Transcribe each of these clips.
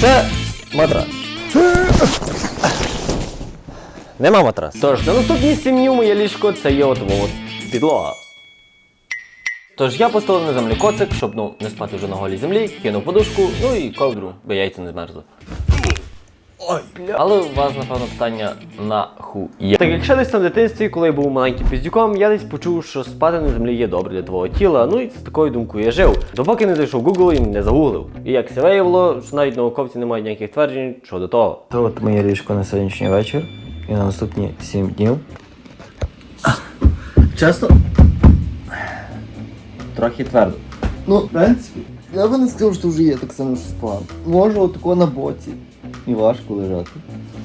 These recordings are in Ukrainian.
Це матрас. Нема матрас. Тож, на наступні 7 днів моє ліжко це є от от підлога. Тож я поставив на землі коцик, щоб ну не спати вже на голій землі, кинув подушку, ну і ковдру, бо яйця не змерзли. Ой, бля. Але у вас, напевно, питання нахуя. Так якщо десь там в дитинстві, коли я був маленьким піздюком, я десь почув, що спати на землі є добре для твого тіла. Ну і з такою думкою я жив. Допоки не зайшов Google і не загуглив. І як все виявило, що навіть науковці не мають ніяких тверджень щодо того. То от моє ліжко на сьогоднішній вечір і на наступні 7 днів. Чесно? Трохи твердо. Ну, в принципі, я би не сказав, що вже є так само, що спав. Можу отако на боці. І важко лежати.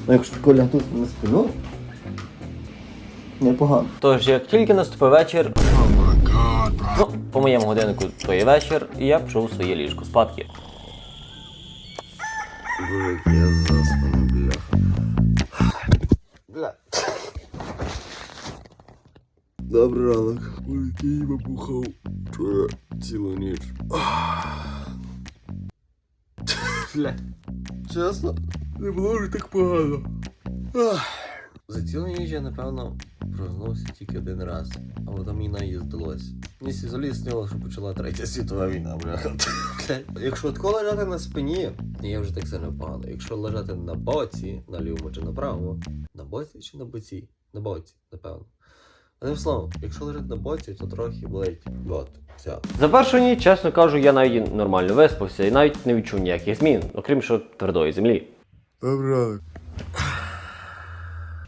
Ну якщо тако лягти на спину, непогано. Тож, як тільки наступив вечір, ну, по моєму годиннику то є вечір, і я пішов у своє ліжко спадки. Я. Добрий ранок. Який бабухав цілу ніч. Бля. Чесно, не було вже так погано. Ах. За цілу ніч я, напевно, проснувся тільки один раз, а потім мені навіть здалось. Мені взагалі снило, що почала третя світова війна. Блядь. Якщо тако лежати на спині, я вже так сильно погано. Якщо лежати на боці, на лівому чи на правому, на боці чи на боці? На боці, напевно. Одним словом, якщо лежати на боці, то трохи болить. От, все. За першу ніч, чесно кажу, я навіть нормально виспався і навіть не відчув ніяких змін, окрім що твердої землі. Ранок.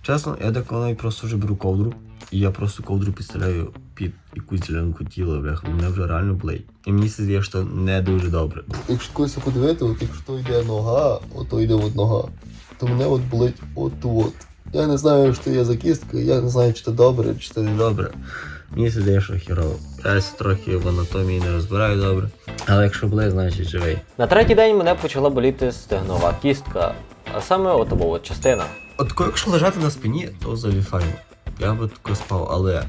Чесно, я деколи навіть просто вже беру ковдру, і я просто ковдру підставляю під якусь ділянку тіла, бляха, мене вже реально болить. І мені здається, що не дуже добре. Якщо когось подивити, от якщо йде нога, ото йде от нога, то мене от болить от от. Я не знаю, що є за кістка, я не знаю, чи це добре, чи це не добре. Мені здається, що хірово. Я трохи в анатомії не розбираю добре. Але якщо болить, значить живий. На третій день мене почала боліти стегнова кістка, а саме отова от частина. От якщо лежати на спині, то взагалі файно. Я би тако спав, але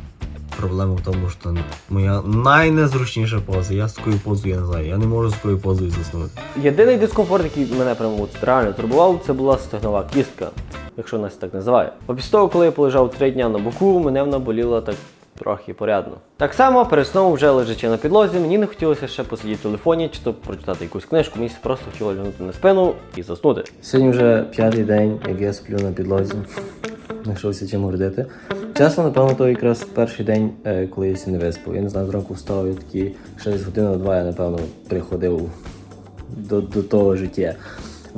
проблема в тому, що моя найнезручніша поза. Я з такою позою, я не знаю, я не можу з такою позою заснути. Єдиний дискомфорт, який мене прямо от реально турбував, це була стегнова кістка, якщо нас так називає. Бо після того, коли я полежав три дня на боку, мене вона боліла так трохи порядно. Так само перед сном, вже лежачи на підлозі, мені не хотілося ще посидіти в телефоні чи то прочитати якусь книжку, мені просто хотілося лягнути на спину і заснути. Сьогодні вже п'ятий день, як я сплю на підлозі. Знайшовся чим гордити. Чесно, напевно, то якраз перший день, е, коли я сі не виспав. Я не знаю, зранку встав і такі, ще десь годину-два я, напевно, приходив до, до того життя.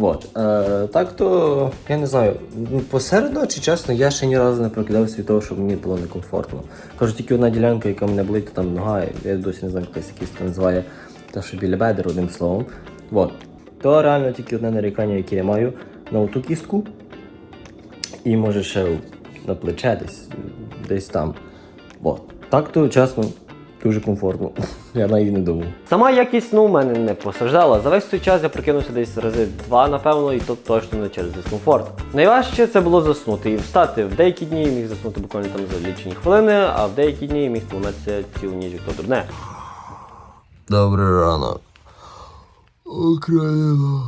От. Е, так то, я не знаю, ну, посеред ночі, чесно, я ще ні разу не прокидався від того, щоб мені було некомфортно. Кажу, тільки одна ділянка, яка мене болить, там нога, я досі не знаю, як якась кістка називає, та що біля бедер, одним словом. От. То реально тільки одне нарікання, яке я маю на оту кістку, і може ще на плече десь, десь там. От. Так то, чесно, дуже комфортно. Я навіть не думав. Сама якість сну в мене не постраждала. За весь той час я прокинувся десь рази два, напевно, і то точно не через дискомфорт. Найважче це було заснути і встати. В деякі дні міг заснути буквально там за лічені хвилини, а в деякі дні міг триматися цілу ніч як то дурне. Добрий ранок. Україна,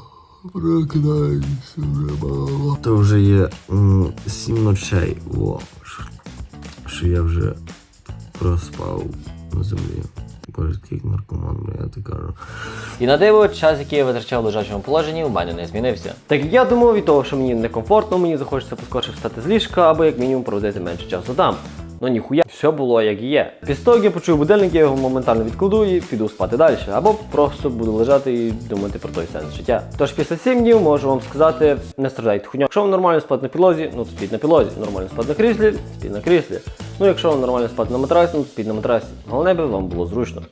прокидайся вже мало. То вже є м, сім ночей. О, що я вже проспав на землі. Боже, який наркоман, я так кажу. І на диво, час, який я витрачав в лежачому положенні, у мене не змінився. Так як я думав, від того, що мені некомфортно, мені захочеться поскорше встати з ліжка, або як мінімум проводити менше часу там. Ну ніхуя, все було як є. Після того, як я почую будильник, я його моментально відкладу і піду спати далі. Або просто буду лежати і думати про той сенс життя. Тож після 7 днів можу вам сказати, не страждайте хуйня. Якщо вам нормально спати на підлозі, ну то спіть на підлозі. Нормально спати на кріслі, спіть на кріслі. Ну якщо вам нормально спати на матрасі, ну спіть на матрасі. Головне би вам було зручно.